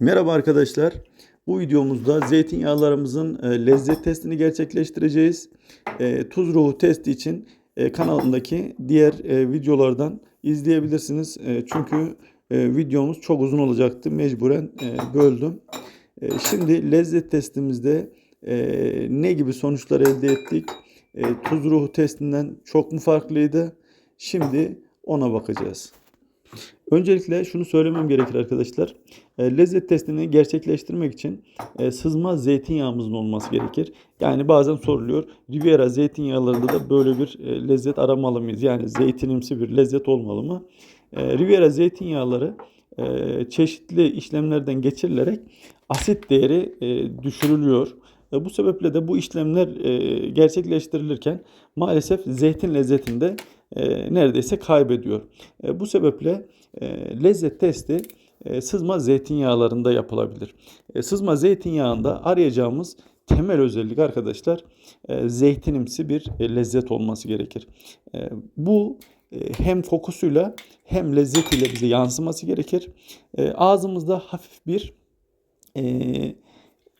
Merhaba arkadaşlar. Bu videomuzda zeytinyağlarımızın e, lezzet testini gerçekleştireceğiz. E, Tuz ruhu testi için e, kanalımdaki diğer videolardan izleyebilirsiniz. Çünkü videomuz çok uzun olacaktı. Mecburen böldüm. Şimdi lezzet testimizde ne gibi sonuçlar elde ettik? Tuz ruhu testinden çok mu farklıydı? Şimdi ona bakacağız. Öncelikle şunu söylemem gerekir arkadaşlar. E, lezzet testini gerçekleştirmek için e, sızma zeytinyağımızın olması gerekir. Yani bazen soruluyor. Riviera zeytinyağlarında da böyle bir e, lezzet aramalı mıyız? Yani zeytinimsi bir lezzet olmalı mı? E, Riviera zeytinyağları e, çeşitli işlemlerden geçirilerek asit değeri e, düşürülüyor. E, bu sebeple de bu işlemler e, gerçekleştirilirken maalesef zeytin lezzetinde e, neredeyse kaybediyor. E, bu sebeple e, lezzet testi sızma zeytinyağlarında yapılabilir. Sızma zeytinyağında arayacağımız temel özellik arkadaşlar zeytinimsi bir lezzet olması gerekir. Bu hem kokusuyla hem lezzetiyle bize yansıması gerekir. Ağzımızda hafif bir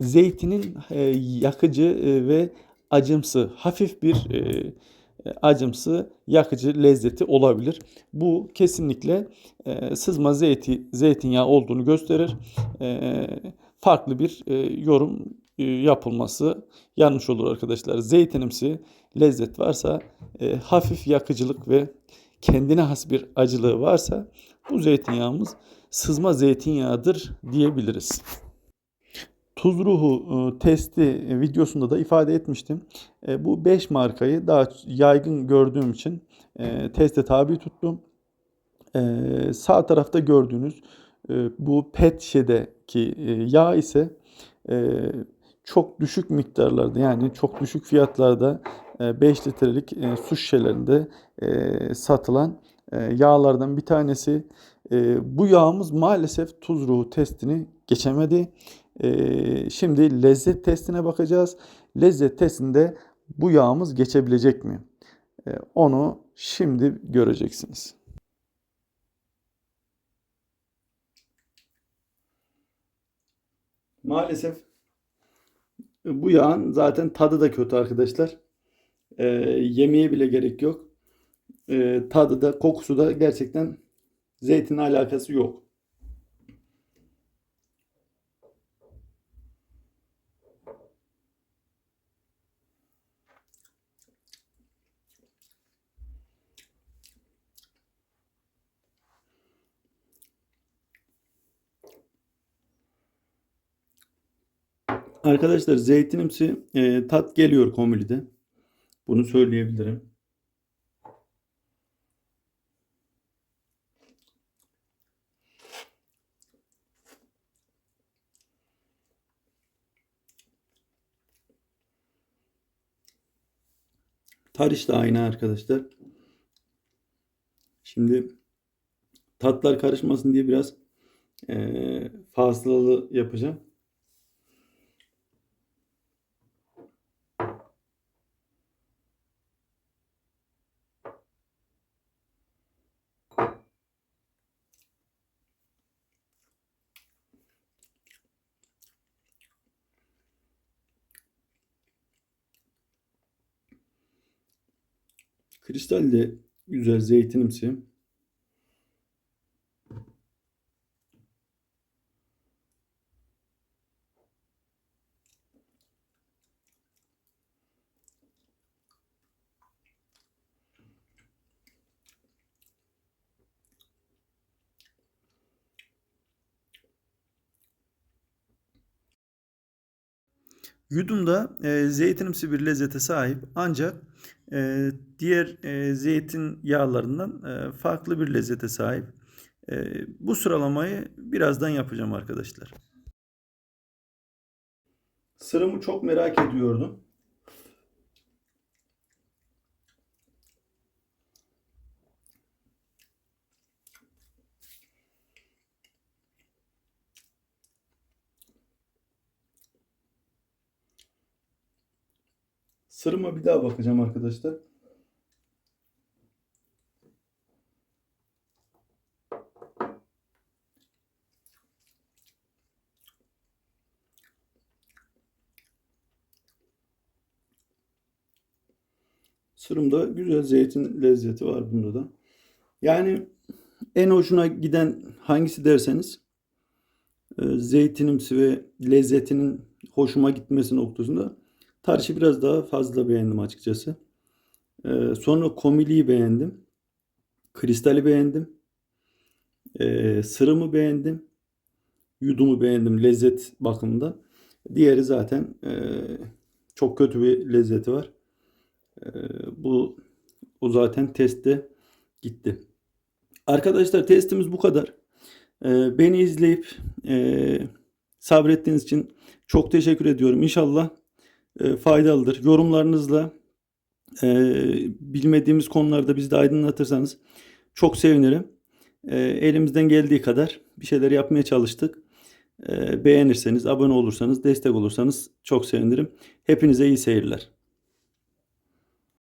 zeytinin yakıcı ve acımsı hafif bir e, acımsı yakıcı lezzeti olabilir. Bu kesinlikle e, sızma zeyti, zeytinyağı olduğunu gösterir. E, farklı bir e, yorum e, yapılması yanlış olur arkadaşlar. Zeytinimsi lezzet varsa e, hafif yakıcılık ve kendine has bir acılığı varsa bu zeytinyağımız sızma zeytinyağıdır diyebiliriz. Tuz ruhu e, testi videosunda da ifade etmiştim. E, Bu 5 markayı daha yaygın gördüğüm için e, teste tabi tuttum. E, Sağ tarafta gördüğünüz e, bu pet şişedeki e, yağ ise e, çok düşük miktarlarda yani çok düşük fiyatlarda e, 5 litrelik e, su şişelerinde e, satılan e, yağlardan bir tanesi. E, Bu yağımız maalesef tuz ruhu testini geçemedi. Ee, şimdi lezzet testine bakacağız. Lezzet testinde bu yağımız geçebilecek mi? Ee, onu şimdi göreceksiniz. Maalesef bu yağın zaten tadı da kötü arkadaşlar. Ee, yemeye bile gerek yok. Ee, tadı da kokusu da gerçekten zeytinle alakası yok. Arkadaşlar zeytinimsi e, tat geliyor komülide. Bunu söyleyebilirim. Tarış da aynı arkadaşlar. Şimdi tatlar karışmasın diye biraz e, fazlalı yapacağım. Kristal de güzel zeytinimsi. Yudumda e, zeytinimsi bir lezzete sahip ancak e, diğer e, zeytin yağlarından e, farklı bir lezzete sahip. E, bu sıralamayı birazdan yapacağım arkadaşlar. Sıramı çok merak ediyordum. Sırıma bir daha bakacağım arkadaşlar. Sırımda güzel zeytin lezzeti var bunda da. Yani en hoşuna giden hangisi derseniz e, zeytinimsi ve lezzetinin hoşuma gitmesi noktasında tarçı biraz daha fazla beğendim açıkçası. E, sonra komiliyi beğendim. Kristali beğendim. E, sırımı beğendim. Yudumu beğendim lezzet bakımından. Diğeri zaten e, çok kötü bir lezzeti var. E, bu o zaten testte gitti. Arkadaşlar testimiz bu kadar. E, beni izleyip e, sabrettiğiniz için çok teşekkür ediyorum. İnşallah e, faydalıdır. Yorumlarınızla e, bilmediğimiz konularda bizi de aydınlatırsanız çok sevinirim. E, elimizden geldiği kadar bir şeyler yapmaya çalıştık. E, beğenirseniz, abone olursanız, destek olursanız çok sevinirim. Hepinize iyi seyirler.